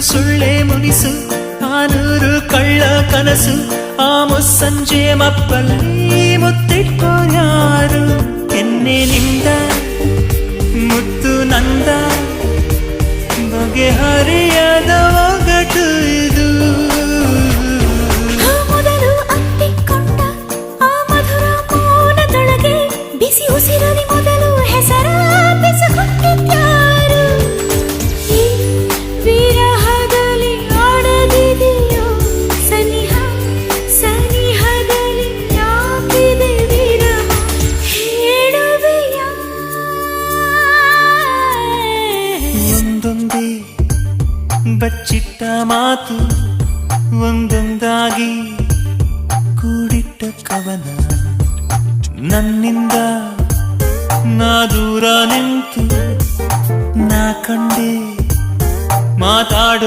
ಸುಳ್ಳೆ ಮುನಿಸು ಆನೂರು ಕಳ್ಳ ಕನಸು ಆ ಮುಸ್ಸಂಜೆ ಮಪ್ಪಲ್ಲಿ ಮುತ್ತಿಟ್ಕೋ ಯಾರು? ನಿಂದ ಮುತ್ತು ನಂದ ಬಗೆಹರಿಯದ ಬಚ್ಚಿಟ್ಟ ಮಾತು ಒಂದೊಂದಾಗಿ ಕೂಡಿಟ್ಟ ಕವನ. ನನ್ನಿಂದ ನಾ ದೂರ ನಿಂತು ನಾ ಕಂಡೆ ಮಾತಾಡು